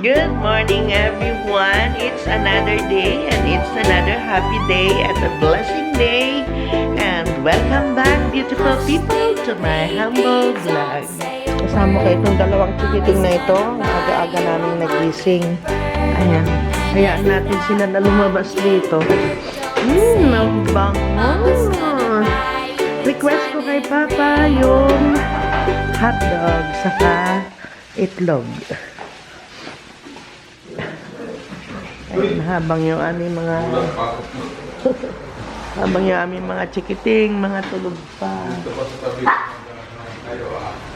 Good morning, everyone. It's another day and it's another happy day and a blessing day. And welcome back, beautiful people, to my humble vlog. Kasama ko itong dalawang chikiting na ito. Aga-aga namin nagising. Ayan. Hayaan natin sila na lumabas dito. Mmm, ang bango. Request ko kay Papa yung hotdog saka itlog. Ayun, habang yung aming mga habang yung aming mga chikiting, mga tulog pa.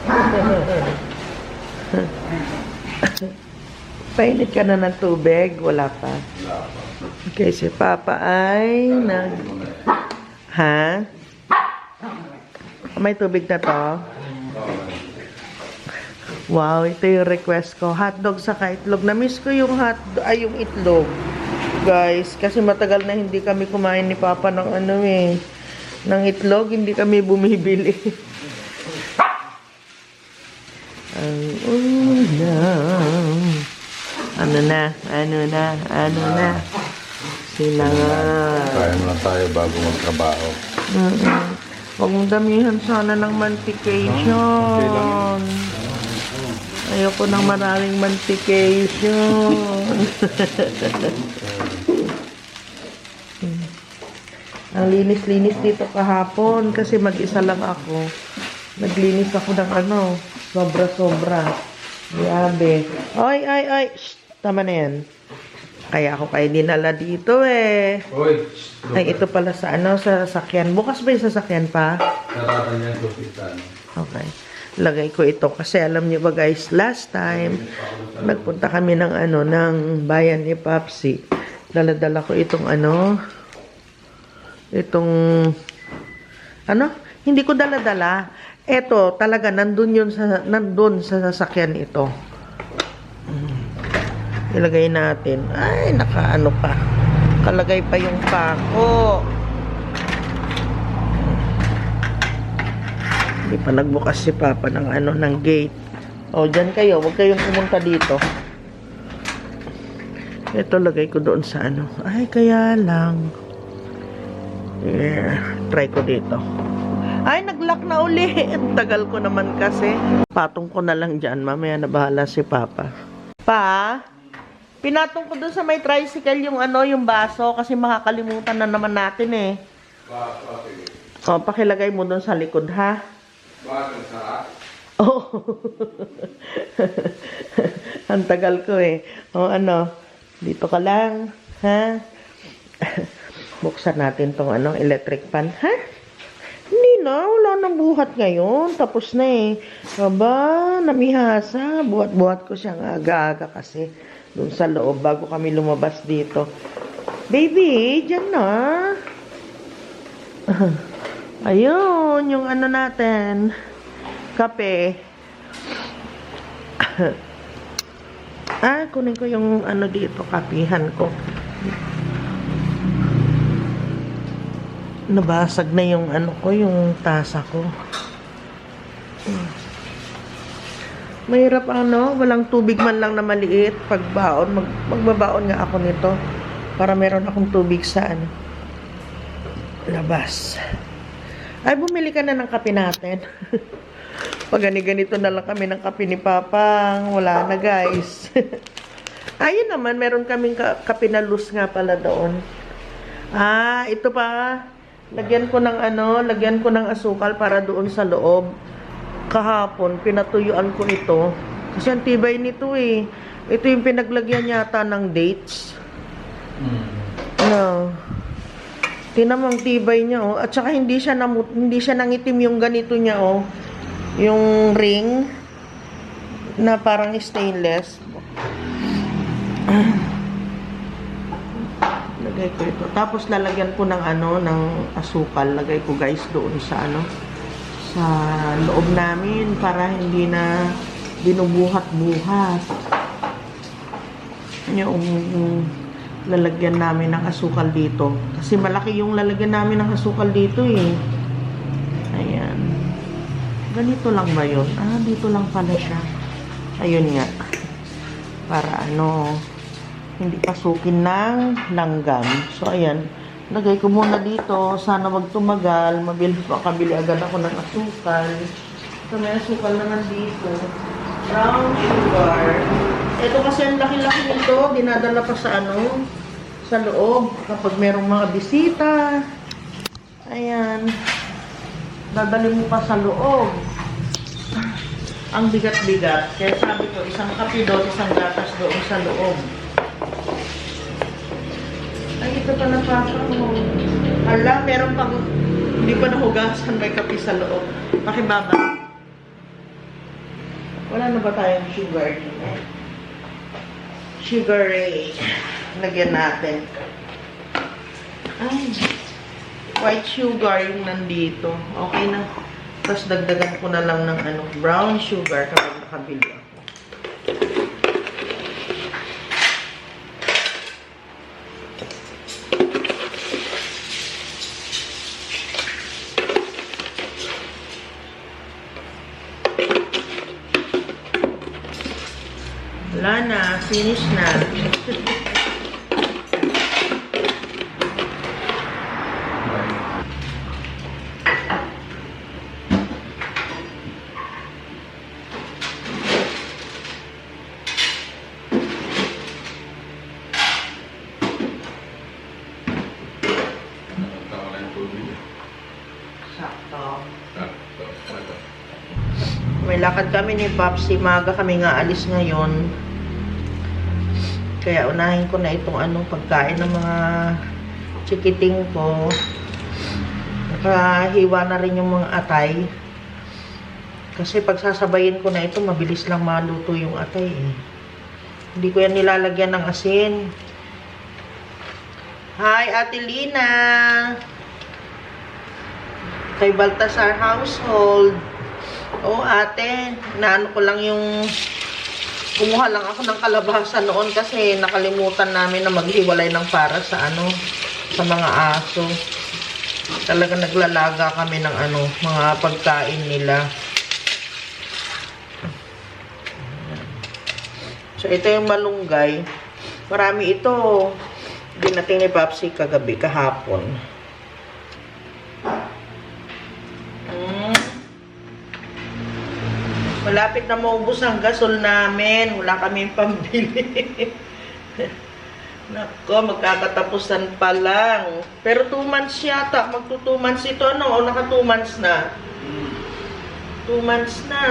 Painit ka na ng tubig? Wala pa. Okay, si Papa ay nag... Ha? May tubig na to? Wow, ito yung request ko. Hotdog sa itlog. Na-miss ko yung hot ay yung itlog. Guys, kasi matagal na hindi kami kumain ni Papa ng ano eh. Ng itlog, hindi kami bumibili. Ang ulam. Ano na, ano na, ano na. Sila nga. Kain lang tayo bago magtrabaho. Mm-mm. Huwag mong damihan sana ng mantication. Ayoko ng maraming mantication. Ang linis-linis dito kahapon kasi mag-isa lang ako. Naglinis ako ng ano, sobra-sobra. Grabe. Ay, ay, ay. Shh, tama na yan. Kaya ako kayo dinala dito eh. Uy! Ay, ito pala sa ano, sa sasakyan. Bukas ba yung sasakyan pa? Kapitan. Okay. Lagay ko ito kasi alam niyo ba guys, last time nagpunta kami ng ano ng bayan ni Papsi. Dala-dala ko itong ano itong ano, hindi ko dala-dala. Ito, talaga nandun yun sa nandun sa sasakyan ito. Mm. Ilagay natin. Ay, nakaano pa. Kalagay pa yung pako. Hindi pa nagbukas si Papa ng ano, ng gate. O, dyan kayo. Huwag kayong pumunta dito. Ito, lagay ko doon sa ano. Ay, kaya lang. Yeah, try ko dito. Ay, nag-lock na uli. Ang tagal ko naman kasi. Patong ko na lang dyan. Mamaya na bahala si Papa. Pa, pinatong ko doon sa may tricycle yung ano, yung baso kasi makakalimutan na naman natin eh. O, pakilagay mo doon sa likod, ha? Bakit sa? Oh. Ang tagal ko eh. O ano, dito ka lang, ha? Buksan natin tong ano, electric pan, ha? Hindi na, wala nang buhat ngayon. Tapos na eh. Aba, namihasa. Buhat-buhat ko siyang aga-aga kasi doon sa loob bago kami lumabas dito. Baby, dyan na. Ayun, yung ano natin. Kape. ah, kunin ko yung ano dito, kapihan ko. Nabasag na yung ano ko, yung tasa ko. Mahirap ano, walang tubig man lang na maliit. Pagbaon, mag, magbabaon nga ako nito. Para meron akong tubig sa ano. Labas. Ay, bumili ka na ng kape natin. Pag gani-ganito na lang kami ng kape ni Papa, wala na guys. Ayun naman, meron kaming ka kape na loose nga pala doon. Ah, ito pa. Lagyan ko ng ano, lagyan ko ng asukal para doon sa loob. Kahapon, pinatuyuan ko ito. Kasi ang tibay nito eh. Ito yung pinaglagyan yata ng dates. Hmm. Ano? Tinan mo ang tibay niya, oh. At saka hindi siya namut hindi siya nangitim yung ganito niya, oh. Yung ring na parang stainless. Lagay ko ito. Tapos lalagyan ko ng ano, ng asukal. Lagay ko guys doon sa ano, sa loob namin para hindi na binubuhat-buhat. Yung lalagyan namin ng asukal dito. Kasi malaki yung lalagyan namin ng asukal dito eh. Ayan. Ganito lang ba yun? Ah, dito lang pala siya. Ayun nga. para ano, hindi pasukin ng langgam. So, ayan. Lagay ko muna dito. Sana wag tumagal. Mabilis makabili agad ako ng asukal. So, may asukal naman dito. Brown sugar. Ito kasi ang laki-laki nito. Dinadala pa sa ano, sa loob. Kapag merong mga bisita. Ayan. Dadali mo pa sa loob. Ang bigat-bigat. Kaya sabi ko, isang kape doon, isang gatas doon sa loob. Ay, ito pa na papa mo. Hala, meron pang hindi pa nahugasan may kape sa loob. Pakibaba. Wala na ba tayong sugar eh? Sugar Ray. Lagyan natin. Ay, white sugar yung nandito. Okay na. Tapos dagdagan ko na lang ng ano, brown sugar kapag nakabili ako. Wala na, finish na. Sakto. Sakto. Sakto. May lakad kami ni Papsi. Maga kami nga alis ngayon. Kaya unahin ko na itong ano, pagkain ng mga chikiting ko. Nakahiwa na rin yung mga atay. Kasi pagsasabayin ko na ito, mabilis lang maluto yung atay eh. Hindi ko yan nilalagyan ng asin. Hi, Ate Lina! Kay Baltasar Household. Oo, ate. Naano ko lang yung... Kumuha lang ako ng kalabasa noon kasi nakalimutan namin na maghiwalay ng para sa ano, sa mga aso. Talaga naglalaga kami ng ano, mga pagkain nila. So, ito yung malunggay. Marami ito. Dinating ni Papsi kagabi, kahapon. Malapit na maubos ang gasol namin. Wala kaming pambili. Nako, magkakatapusan pa lang. Pero 2 months yata. Magto 2 months ito, ano? O naka 2 months na? 2 months na.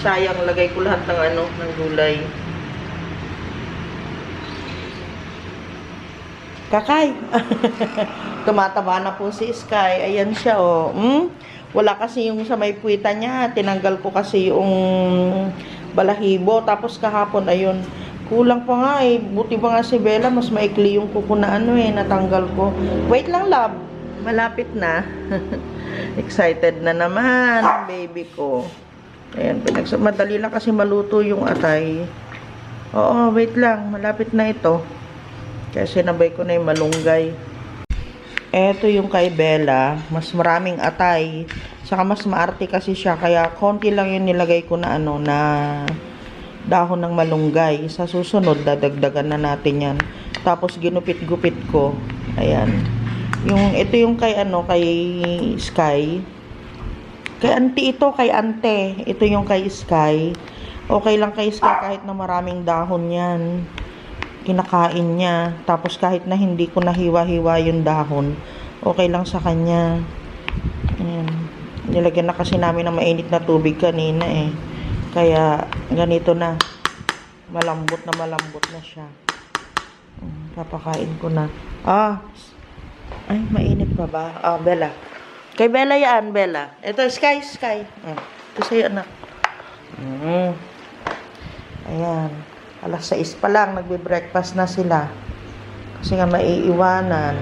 Sayang, lagay ko lahat ng ano, ng gulay. Kakay. Tumataba na po si Sky. Ayan siya, oh. Hmm? Wala kasi yung sa may puwita niya. Tinanggal ko kasi yung balahibo. Tapos kahapon, ayun. Kulang pa nga eh. Buti pa nga si Bella. Mas maikli yung kuko na ano eh. Natanggal ko. Wait lang, love. Malapit na. Excited na naman, baby ko. Ayan, pinagsa madali lang kasi maluto yung atay. Oo, wait lang. Malapit na ito. Kaya sinabay ko na yung malunggay. Eto yung kay Bella. Mas maraming atay. Saka mas maarte kasi siya. Kaya konti lang yung nilagay ko na ano na dahon ng malunggay. Sa susunod, dadagdagan na natin yan. Tapos ginupit-gupit ko. Ayan. Yung, ito yung kay ano, kay Sky. Kay auntie ito, kay ante. Ito yung kay Sky. Okay lang kay Sky kahit na maraming dahon yan kinakain niya. Tapos kahit na hindi ko nahiwa-hiwa yung dahon, okay lang sa kanya. Ayan. Nilagyan na kasi namin ng mainit na tubig kanina eh. Kaya ganito na. Malambot na malambot na siya. Mm, Papakain ko na. Ah! Ay, mainit pa ba? Ah, Bella. Kay Bella yan, Bella. Ito, Sky, Sky. Mm. Ito sa'yo, anak. Mm. Ayan. Alas 6 pa lang, nagbe-breakfast na sila. Kasi nga maiiwanan.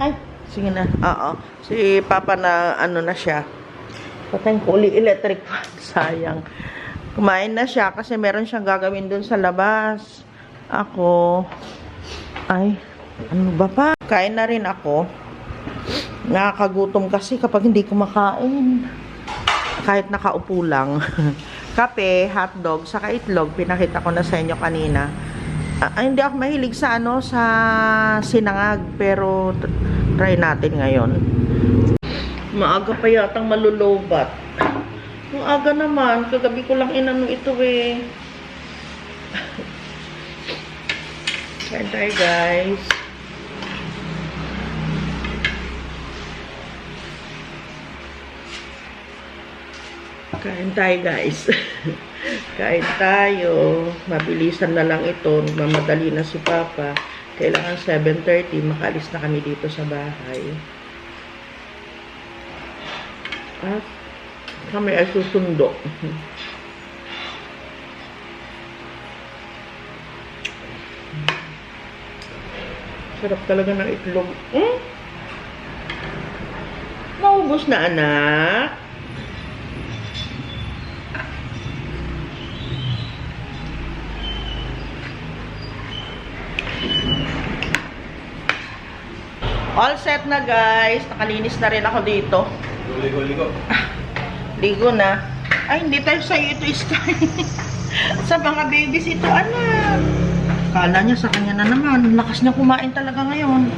Ay, sige na. Oo. Si Papa na ano na siya. Patayin ko uli electric fan. Sayang. Kumain na siya kasi meron siyang gagawin dun sa labas. Ako. Ay, ano ba pa? Kain na rin ako. Nakakagutom kasi kapag hindi kumakain. kahit nakaupo lang. Kape, hotdog, saka itlog, pinakita ko na sa inyo kanina. Ah, hindi ako mahilig sa ano, sa sinangag, pero try natin ngayon. Maaga pa yatang malulobat. Ang aga naman, kagabi ko lang inano ito eh. Kain tayo guys. Kain tayo guys. Kain tayo. Mabilisan na lang ito. Mamadali na si Papa. Kailangan 7.30. Makalis na kami dito sa bahay. At kami ay susundo. Sarap talaga ng itlog. Hmm? Naubos na anak. All set na guys. Nakalinis na rin ako dito. Ligo, ligo. Ligo na. Ay, hindi tayo sa'yo ito, Sky. sa mga babies ito, anak. Kala niya sa kanya na naman. Lakas niya kumain talaga ngayon.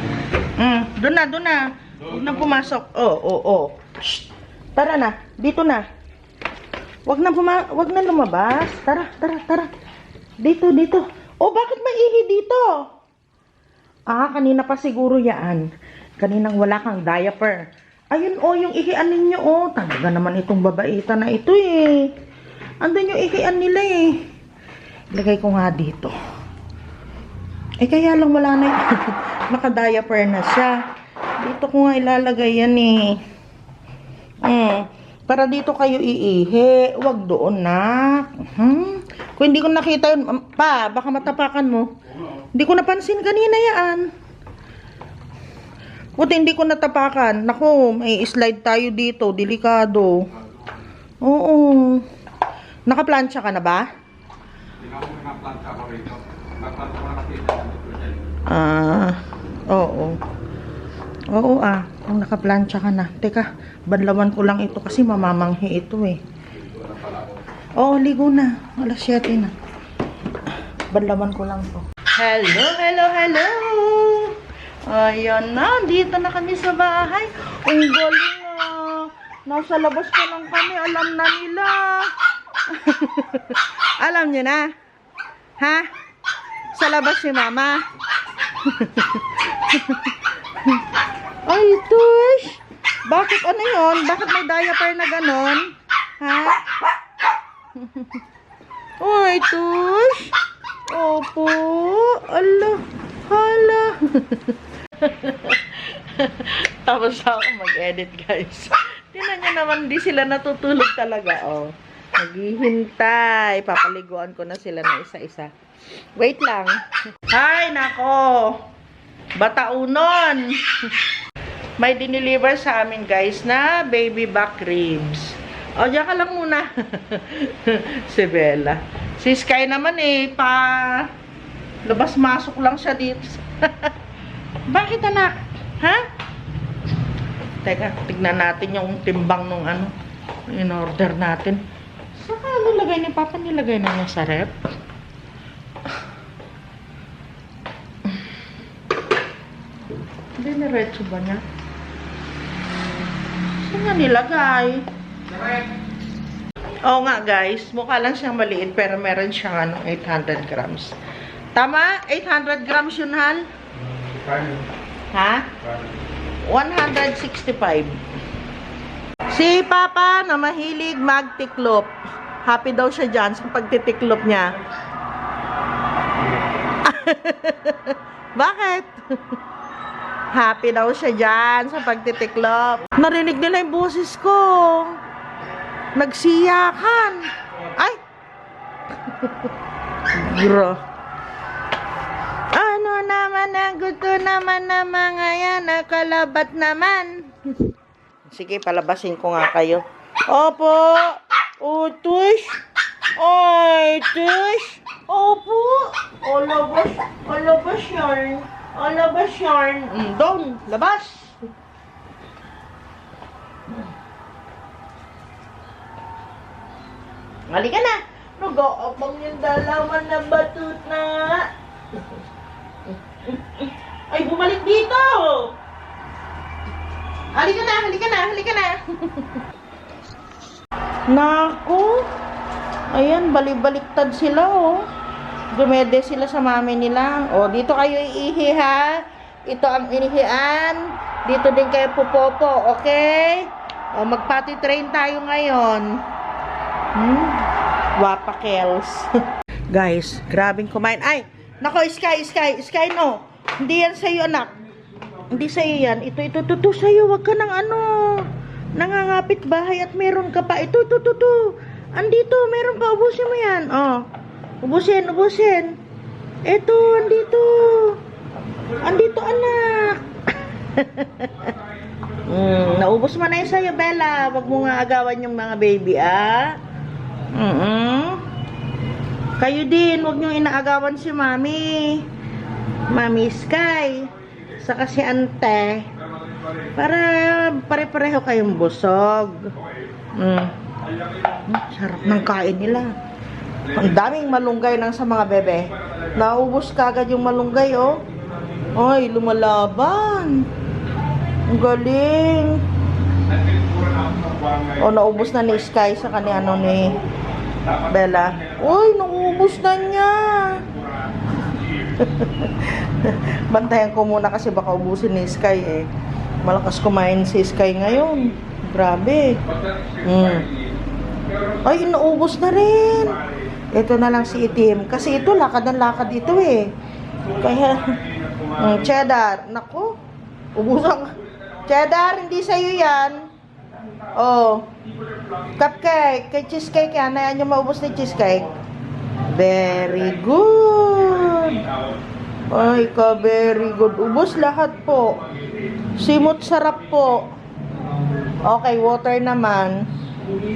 Mm, doon na, doon na. Huwag na pumasok. Oh, oh, oh. Shh. Tara na. Dito na. Huwag na puma wag na lumabas. Tara, tara, tara. Dito, dito. Oh, bakit may ihi dito? Ah, kanina pa siguro yan. Kaninang wala kang diaper. Ayun oh, yung ihian ninyo oh. Talaga naman itong babaita na ito eh. Andun yung ihian nila eh. Ilagay ko nga dito. Eh kaya lang wala na naka-diaper na siya. Dito ko nga ilalagay yan eh. Hmm. Para dito kayo iihi. Huwag doon na. Hmm? Kung hindi ko nakita yun, pa, baka matapakan mo. Hindi ko napansin kanina yan. Buti hindi ko natapakan. Naku, may slide tayo dito. Delikado. Oo. Nakaplansya ka na ba? Hindi ko rito. Nakaplanta ko na kasi ito. dyan. Ah, oo. Oo ah, kung nakaplansya ka na. Teka, banlawan ko lang ito kasi mamamanghi ito eh. Oo, ligo na. Alas 7 na. Banlawan ko lang to. Hello, hello, hello! Ayan na, dito na kami sa bahay. Ang galing ah. Nasa labas pa lang kami, alam na nila. alam niyo na? Ha? Sa labas si mama. Ay, tush! Bakit ano yon? Bakit may diaper na ganon? Ha? Ay, tush! Opo! Ala! Hala! Tapos ako mag-edit, guys. Tingnan nyo naman, di sila natutulog talaga, oh. Naghihintay. Papaliguan ko na sila ng isa-isa. Wait lang. Ay, nako! Bataunon! May diniliver sa amin, guys, na baby back ribs. O, diyan ka lang muna. si Bella. Si Sky naman eh, pa... Labas-masok lang siya dito. Bakit anak? Ha? Teka, tignan natin yung timbang nung ano. In order natin. Saka ano lagay ni Papa? Nilagay na niya sa rep. Hindi niretso ba niya? Saan nga nilagay? Oo nga guys, mukha lang siyang maliit pero meron siyang ano, 800 grams. Tama? 800 grams yun, Hal? Ha? Kano? 165. Si Papa na mahilig magtiklop. Happy daw siya dyan sa pagtitiklop niya. Bakit? Happy daw siya dyan sa pagtitiklop. Narinig nila yung boses ko. Nagsiyakan. Ay! Bro. Ano naman ang gusto naman ng mga yan, nakalabat naman. Sige, palabasin ko nga kayo. Opo. O, tush. Ay, tush. Opo. O, labas. O, labas yarn. O, labas yarn. Mm, doon, labas. Halika na. Nag-aabang yung dalaman na batut na. Ay, bumalik dito! Halika na, halika na, halika na. Naku. Ayan, balibaliktad sila, oh. Dumede sila sa mami nila. O, dito kayo iihi, ha? Ito ang inihian. Dito din kayo pupopo, okay? O, magpati train tayo ngayon. Hmm? Wapa Kels. Guys, grabing kumain. Ay, nako, Sky, Sky, Sky, no. Hindi yan sa'yo, anak. Hindi sa'yo yan. Ito, ito, ito, ito sa'yo. Huwag ka ng ano. Nangangapit bahay at meron ka pa. Ito, ito, ito, ito. Andito, meron pa. Ubusin mo yan. Oh. Ubusin, ubusin. Ito, andito. Andito, anak. mm, naubos mo na yun sa'yo, Bella. Huwag mo nga agawan yung mga baby, ah. Mm Kayo din, huwag niyong inaagawan si Mami. Mami Sky. Saka si Ante. Para pare-pareho kayong busog. Mm. Mm, Sarap ng kain nila. Ang daming malunggay ng sa mga bebe. Naubos kagad yung malunggay, oh. Ay, lumalaban. Ang galing. O, naubos na ni Sky sa kani ano ni Bella. Uy, naubos na niya. Bantayan ko muna kasi baka ubusin ni Sky eh. Malakas kumain si Sky ngayon. Grabe. Mm. Ay, naubos na rin. Ito na lang si Itim. Kasi ito, lakad ng lakad ito eh. Kaya, mm, cheddar. Nako, ubusan. Cheddar, hindi sa'yo yan. Oh. Cupcake. Kay cheesecake yan. Ayan yung maubos ni cheesecake. Very good. Ay, ka very good. Ubos lahat po. Simot sarap po. Okay, water naman.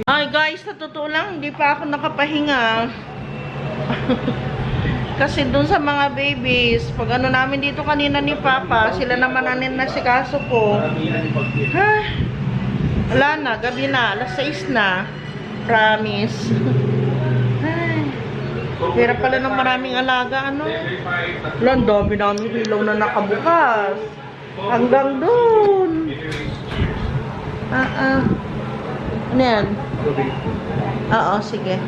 Ay guys, sa totoo lang, hindi pa ako nakapahinga. Kasi dun sa mga babies, pag ano namin dito kanina ni Papa, sila naman ang nasikaso ko. Ha? Wala na, gabi na, alas 6 na. Promise. Ay, hirap pala ng maraming alaga, ano? Ang dami namin ilaw na nakabukas. Hanggang dun. Ah, ah. Ano yan? Oo, sige.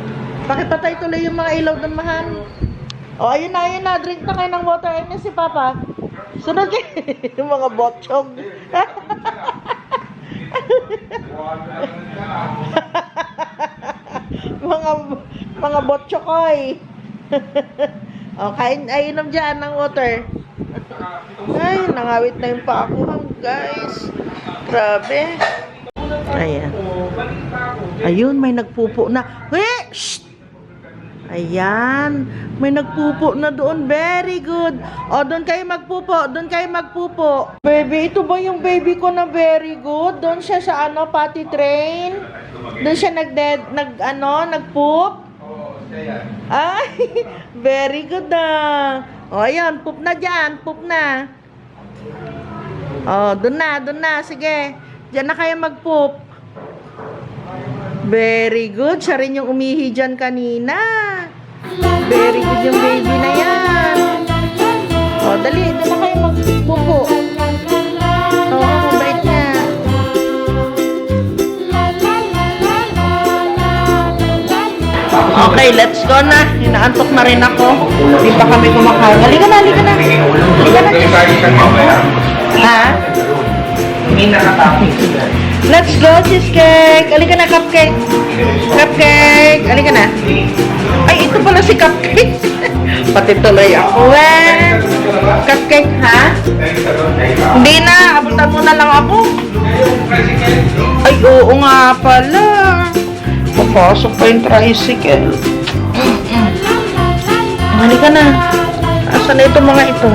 Pakipatay tuloy yung mga ilaw ng mahal. O, ayun na, ayun na. Drink na kayo ng water. Ayun na si Papa. Sunod kayo. yung mga botchog. mga mga botchokoy. o, kain, ay, inom dyan ng water. Ay, nangawit na yung pa ako, guys. Grabe. Ayan. Ayun, may nagpupo na. Hey! Shh! Ayan. May nagpupo na doon. Very good. O, doon kayo magpupo. Doon kayo magpupo. Baby, ito ba yung baby ko na very good? Doon siya sa ano, potty train? Doon siya nag, nag ano, nagpoop? Ay, very good na. O, ayun, poop na dyan. Poop na. O, doon na, doon na. Sige. Diyan na kayo mag-poop. Very good. Siya rin yung umihi dyan kanina. Very good yung baby na yan. O, dali. Doon na kayo magpupo. O, mabait niya. Okay, let's go na. Inaantok na rin ako. Hindi pa kami kumakain. Halika na, halika na. Halika na. Ha? Let's go, cheesecake. Halika na, cupcake. Cupcake. Halika na. Ay, ito pala si cupcake. Pati tuloy ako, eh. Cupcake, ha? Hindi na. Abutan mo na lang ako. Ay, oo nga pala. Papasok pa yung tricycle. Halika na. Asan na itong mga ito?